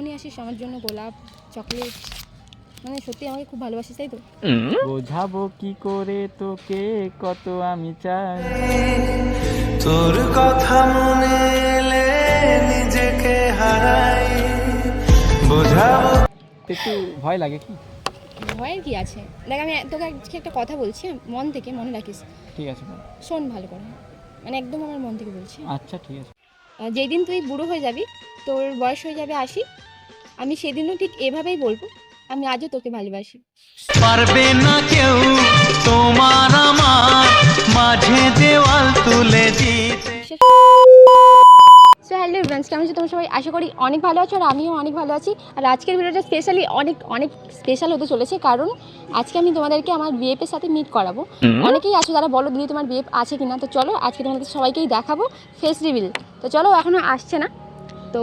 যখনই আসিস আমার জন্য গোলাপ চকলেট। মানে সত্যি আমাকে খুব ভালোবাসিস তাই তো? বোঝাবো কি করে তোকে কত আমি চাই। তোর কথা মনে এলে নিজেকে হারাই। বোঝাবো একটু ভয় লাগে কি? ভয়ের কি আছে? দেখ আমি তোকে আজকে একটা কথা বলছি হ্যাঁ? মন থেকে মনে রাখিস। ঠিক আছে শোন ভালো করে মানে একদম আমার মন থেকে বলছি। আচ্ছা ঠিক আছে। আর যেই তুই বুড়ো হয়ে যাবি তোর বয়স হয়ে যাবে আশি আমি সেদিনও ঠিক এভাবেই বলব আমি আজও তোকে ভালোবাসি। পারবে না কেউ তোমার আমার মাঝে দেওয়াল তুলে দিতে। সো হ্যালো ফ্রেন্ডস কেমন আছো তোমরা সবাই আশা করি অনেক ভালো আছো আর আমিও অনেক ভালো আছি। আর আজকের ভিডিওটা স্পেশালি অনেক অনেক স্পেশাল হতে চলেছে কারণ আজকে আমি তোমাদেরকে আমার বিএফের সাথে মিট করাবো। অনেকেই আছো যারা বলো দিদি তোমার বিএফ আছে কিনা তো চলো আজকে তোমাদের সবাইকেই দেখাবো ফেস রিভিল তো চলো এখনও আসছে না। তো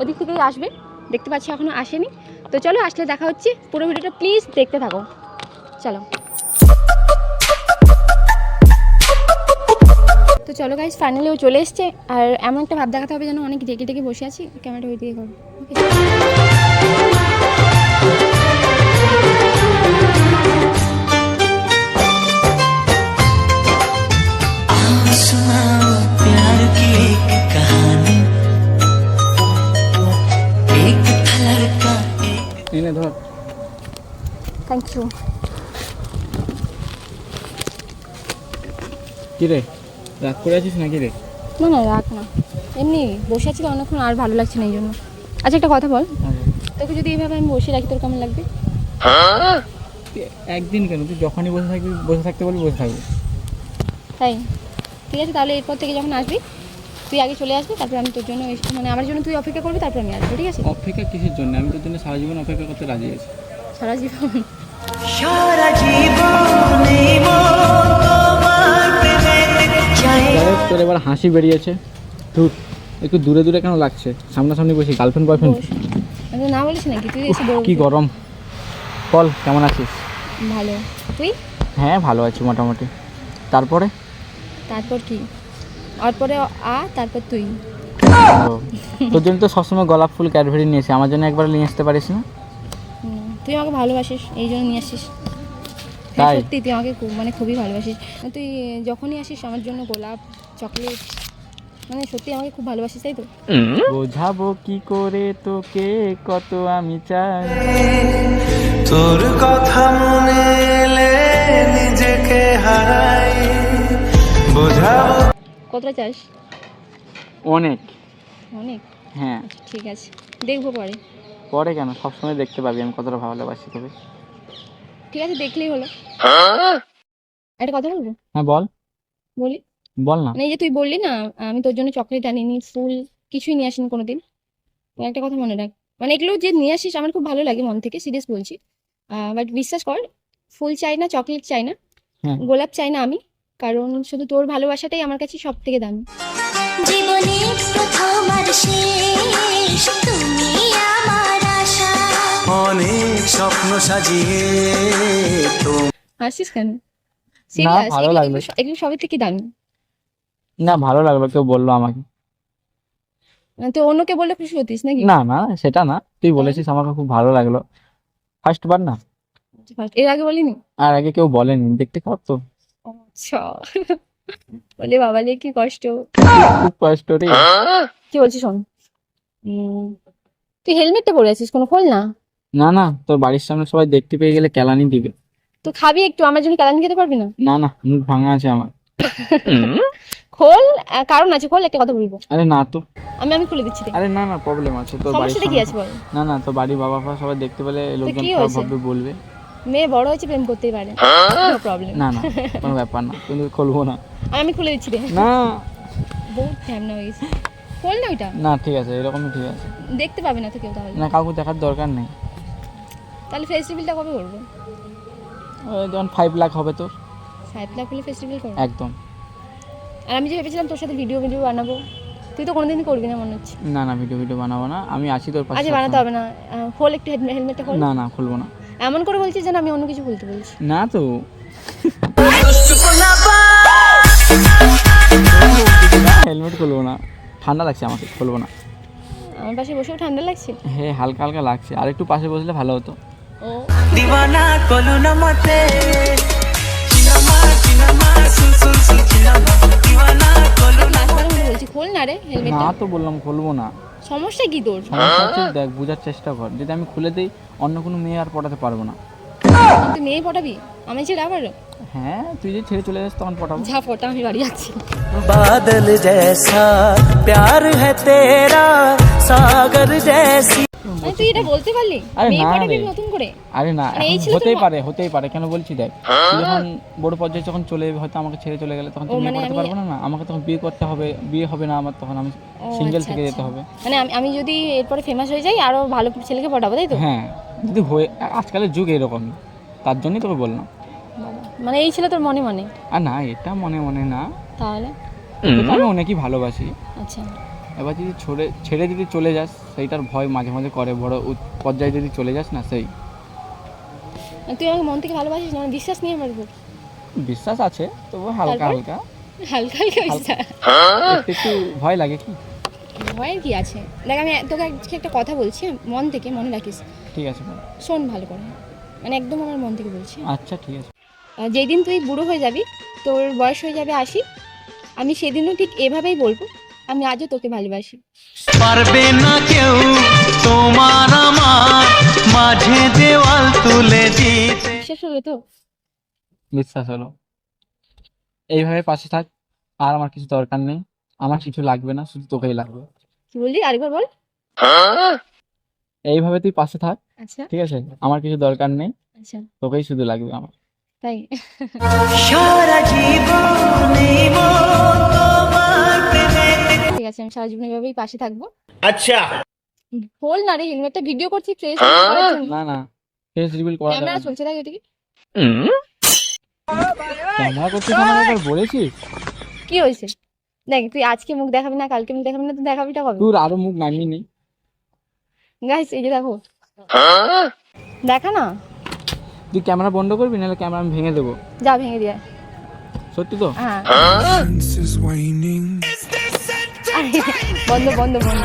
ওদিক থেকেই আসবে। দেখতে পাচ্ছি এখনও আসেনি। তো চলো আসলে দেখা হচ্ছে পুরো ভিডিওটা প্লিজ দেখতে থাকো। চলো। তো চলো গাইজ ফাইনালি ও চলে এসছে। আর এমন একটা ভাব দেখাতে হবে যেন অনেক ডেকে ডেকে বসে আছি। ক্যামেরাটা ওই দিকে করো। एक ধর। থ্যাংক ইউ কি রে? রাগ করে আছিস নাকি রে? না না রাখ না। এমনি বসে আছি অনেকক্ষণ আর ভালো লাগছে না এই জন্য। আচ্ছা একটা কথা বল। তোকে যদি এইভাবে আমি বসে রাখি তোর কেমন লাগবে? একদিন কেন? তুই যখনই বসে থাকবি বসে থাকতে বলবি বসে থাকবি। তাই। ঠিক আছে তাহলে এরপর থেকে যখন আসবি তুই আগে চলে আসবি তারপর আমি তোর জন্য এস- মানে আমার জন্য তুই অপেক্ষা করবি তারপর আমি আসব ঠিক আছে? অপেক্ষা কিসের জন্য? আমি তোর জন্য সারা জীবন অপেক্ষা করতে রাজি আছি। সারা জীবন। সারা জীবনে তোর এবার হাসি বেরিয়েছে। ধুর একটু দূরে দূরে কেন লাগছে? সামনাসামনি বসি গার্লফ্রেন্ড বয়ফ্রেন্ড আমি না বলিস নাকি তুই এসে কি গরম। বল কেমন আছিস? ভালো। তুই? হ্যাঁ ভালো আছি মোটামুটি। তারপরে? তারপর কি? আর পরে আ তারপর তুই। তোর জন্য তো সবসময় গোলাপ ফুল ক্যাডবেরি নিয়েছি আমার জন্য একবার নিয়ে আসতে পারিস না? তুই আমাকে ভালোবাসিস এই জন্য নিয়ে আসিস। হ্যাঁ, তাই? সত্যি তুই আমাকে খুব মানে খুবই ভালোবাসিস। তুই যখনই আসিস আমার জন্য গোলাপ চকলেট মানে সত্যি আমাকে খুব ভালোবাসিস তাই তো? বোঝাবো কি করে তোকে কত আমি চাই। তোর কথা মনে এলে নিজেকে হারাই। কতটা চাস? অনেক। অনেক? হ্যাঁ। আচ্ছা ঠিক আছে। দেখব পরে। পরে কেন? সবসময় দেখতে পাবি আমি কতটা ভালোবাসি তোকে। ঠিক আছে দেখলেই হলো। একটা কথা বলব? হ্যাঁ বল। বলি? বল না। মানে এই যে তুই বললি না আমি তোর জন্য চকলেট আনিনি ফুল কিছুই নিয়ে আসিনি কোনোদিন। একটা কথা মনে রাখ। মানে এগুলো যে নিয়ে আসিস আমার খুব ভালো লাগে মন থেকে সিরিয়াস বলছি। বাট বিশ্বাস কর ফুল চাই না চকলেট চাই না। হ্যাঁ। গোলাপ চাই না আমি। কারণ শুধু তোর ভালোবাসাটাই আমার কাছে সব থেকে দামি। জীবনে প্রথম আর শেষ তুমি আমার আশা। অনেক স্বপ্ন সাজিয়ে হাসিস কেন? ভালো লাগল। এগুলো সবই থেকে দামি। না ভালো লাগল কেউ বলল আমাকে। মানে তুই অন্যকে বললে খুশি হতিস নাকি? না না সেটা না। তুই বলেছিস আমাকে খুব ভালো লাগল। ফার্স্ট বার না? এর আগে বলিনি? আর আগে কেউ বলেনি। দেখতে খারাপ তো। আচ্ছা। বলে বাবা লে কি কষ্ট? খুব কষ্ট রে। কি বলছিস শোন? তুই হেলমেটটা পরে আছিস কোনো খোল না? না না তোর বাড়ির সামনে সবাই দেখতে পেয়ে গেলে কেলানি দিবে। তুই খাবি একটু আমার জন্য কেলানি খেতে পারবি না? না না মুখ ভাঙা আছে আমার। খোল কারণ আছে খোল একটা কথা বলব। আরে না তো। আমি আমি খুলে দিচ্ছি আরে না না প্রবলেম আছে তোর বাড়ির কি আছে বল? না না তোর বাড়ির বাবা ফা সবাই দেখতে পেলে লোকজন কি হয়েছে? ভাববে বলবে। মেয়ে বড় হয়েছে প্রেম করতেই পারে। নো প্রবলেম না না কোনো ব্যাপার না কিন্তু খুলবো না। আমি খুলে দিচ্ছি রে। না। বহুত ঝামনা হয়ে গেছে। খোল না ওইটা। না ঠিক আছে এরকমই ঠিক আছে। দেখতে পাবে না তো কেউ তাহলে। না কাউকে দেখার দরকার নেই। তাহলে ফেস্টিভ্যালটা কবে করব? যখন ফাইভ লাখ হবে তোর। সাত লাখ হলে ফেস্টিভ্যাল করব? একদম। আর আমি যে ভেবেছিলাম তোর সাথে ভিডিও ভিডিও বানাবো তুই তো কোনোদিনই করবি না মনে হচ্ছে। না না ভিডিও ভিডিও বানাবো না। আমি আছি তোর পাশে আচ্ছা বানাতে হবে না। খোল একটু হেলমেটটা খোল। না না খুলবো না। এমন করে বলছি যেন আমি অন্য কিছু বলতে বলছি। না তো। হেলমেট খুলবো না। ঠান্ডা লাগছে আমাকে খুলবো না। আমার পাশে বসেও ঠান্ডা লাগছে? হ্যাঁ হালকা হালকা লাগছে। আর একটু পাশে বসলে ভালো হতো। না না তো বললাম খুলবো না। সমস্যা কি তোর সমস্যা হচ্ছে দেখ বোঝার চেষ্টা কর যদি আমি খুলে দিই অন্য কোনো মেয়ে আর পটাতে পারবো না তুই মেয়ে পটাবি আমি ছেড়ে আবার হ্যাঁ তুই যে ছেড়ে চলে যাস তখন পটাবো যা পটা আমি বাড়ি যাচ্ছি बादल जैसा प्यार है तेरा सागर जैसी মানে তুই এটা বলতে পারলি? আরে না রে। নতুন করে? আরে না মানে হতেই পারে হতেই পারে। কেন বলছি দেখ যখন বড় পর্যায়ে যখন চলে যাবে হয়তো আমাকে ছেড়ে চলে গেলে তখন তুমি মানে করতে আমি- পারব না না আমাকে তখন বিয়ে করতে হবে বিয়ে হবে না আমার তখন আমি সিঙ্গেল আচ্ছা, থেকে যেতে আচ্ছা। হবে। মানে আমি আমি যদি এরপরে ফেমাস হয়ে যাই আরও ভালো ছেলেকে পটাবো তাই তো? হ্যাঁ যদি হয়ে আজকালের যুগ এরকম তার জন্যই তোকে বললাম। মানে এই ছিল তোর মনে মনে? আর না এটা মনে মনে না। তাহলে? আমি অনেকই ভালোবাসি। আচ্ছা। এবার যদি ছেড়ে ছেড়ে যদি চলে যাস সেইটার ভয় মাঝে মাঝে করে বড় পর্যায়ে যদি চলে যাস না সেই। তুই আমাকে মন থেকে ভালোবাসিস না? মানে বিশ্বাস নেই আমার উপর? বিশ্বাস আছে তবু হালকা হালকা। হালকা হালকা বিশ্বাস। একটু ভয় লাগে কি? ভয়ের কি আছে? দেখ আমি তোকে আজকে একটা কথা বলছি? মন থেকে মনে রাখিস। ঠিক আছে। শোন ভালো করে। মানে একদম আমার মন থেকে বলছি। আচ্ছা ঠিক আছে। যেদিন তুই বুড়ো হয়ে যাবি তোর বয়স হয়ে যাবে আশি আমি সেদিনও ঠিক এভাবেই বলব। আমি আজও তোকে ভালোবাসি। পারবে না কেউ তোমার আমার মাঝে দেওয়াল তুলে দিতে। বিশ্বাস হলো তো? বিশ্বাস হলো। এইভাবে পাশে থাক আর আমার কিছু দরকার নেই। আমার কিছু লাগবে না শুধু তোকেই লাগবে। কি বললি? আরেকবার বল। এইভাবে তুই পাশে থাক আচ্ছা। ঠিক আছে? আমার কিছু দরকার নেই আচ্ছা। তোকেই শুধু লাগবে আমার। তাই? সারা জীবনে আছে আমি সারা জীবন এভাবেই পাশে থাকব। আচ্ছা। বল না রে হেলমেটটা ভিডিও করছি ফ্রেশ হ্যাঁ? না না ফেস রিভিল করা যাবে ক্যামেরা চলছে তাই এটা কি ক্যামেরা করতে না একবার বলেছি কি হয়েছে? দেখ তুই আজকে মুখ দেখাবি না কালকে মুখ দেখাবি না তো দেখাবিটা কবে? তোর আরও মুখ নামি নেই গাইস এই যে দেখো। হ্যাঁ? দেখা না? তুই ক্যামেরা বন্ধ করবি নাহলে ক্যামেরা আমি ভেঙে দেবো। যা ভেঙে দিয়ে সত্যি তো? হ্যাঁ।, হ্যাঁ? বন্ধ বন্ধ বন্ধ।